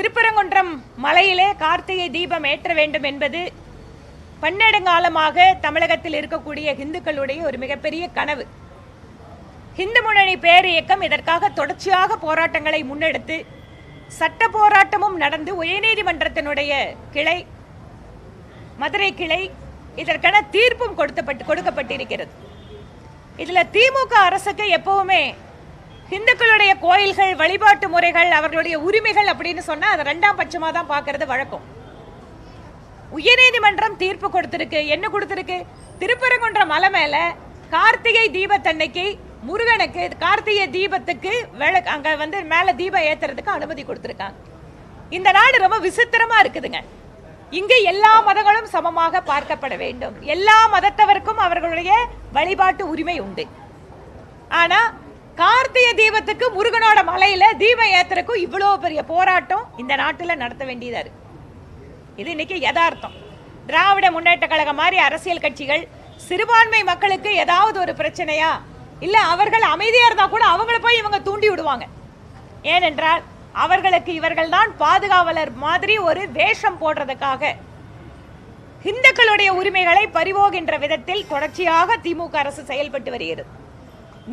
திருப்பரங்குன்றம் மலையிலே கார்த்திகை தீபம் ஏற்ற வேண்டும் என்பது பன்னெடுங்காலமாக தமிழகத்தில் இருக்கக்கூடிய இந்துக்களுடைய ஒரு மிகப்பெரிய கனவு. இந்து முன்னணி பேர் இயக்கம் இதற்காக தொடர்ச்சியாக போராட்டங்களை முன்னெடுத்து சட்ட போராட்டமும் நடந்து உயர்நீதிமன்றத்தினுடைய கிளை மதுரை கிளை இதற்கான தீர்ப்பும் கொடுத்தப்பட்டு கொடுக்கப்பட்டிருக்கிறது. இதில் திமுக அரசுக்கு எப்பவுமே இந்துக்களுடைய கோயில்கள் வழிபாட்டு முறைகள் அவர்களுடைய உரிமைகள் அப்படின்னு சொன்னால் அதை ரெண்டாம் பட்சமாக தான் பார்க்கறது வழக்கம். உயர்நீதிமன்றம் தீர்ப்பு கொடுத்துருக்கு. என்ன கொடுத்துருக்கு? திருப்பரங்குன்றம் மலை மேலே கார்த்திகை தீபத்தன்னைக்கு முருகனுக்கு கார்த்திகை தீபத்துக்கு விளக்கு அங்கே வந்து மேலே தீபம் ஏற்றுறதுக்கு அனுமதி கொடுத்துருக்காங்க. இந்த நாடு ரொம்ப விசித்திரமாக இருக்குதுங்க. இங்கு எல்லா மதங்களும் சமமாக பார்க்கப்பட வேண்டும். எல்லா மதத்தவருக்கும் அவர்களுடைய வழிபாட்டு உரிமை உண்டு. ஆனால் கார்த்திகை தீபத்துக்கு முருகனோட மலையில தீபம் ஏத்துறக்கும் இவ்வளோ பெரிய போராட்டம் இந்த நாட்டில் நடத்த வேண்டியதா இருக்கு. இது இன்னைக்கு யதார்த்தம். திராவிட முன்னேற்ற கழகம் மாதிரி அரசியல் கட்சிகள் சிறுபான்மை மக்களுக்கு ஏதாவது ஒரு பிரச்சனையா இல்லை அவர்கள் அமைதியாக இருந்தா கூட அவங்கள போய் இவங்க தூண்டி விடுவாங்க. ஏனென்றால் அவர்களுக்கு இவர்கள் தான் பாதுகாவலர் மாதிரி ஒரு வேஷம் போடுறதுக்காக இந்துக்களுடைய உரிமைகளை பறிவோகின்ற விதத்தில் தொடர்ச்சியாக திமுக அரசு செயல்பட்டு வருகிறது.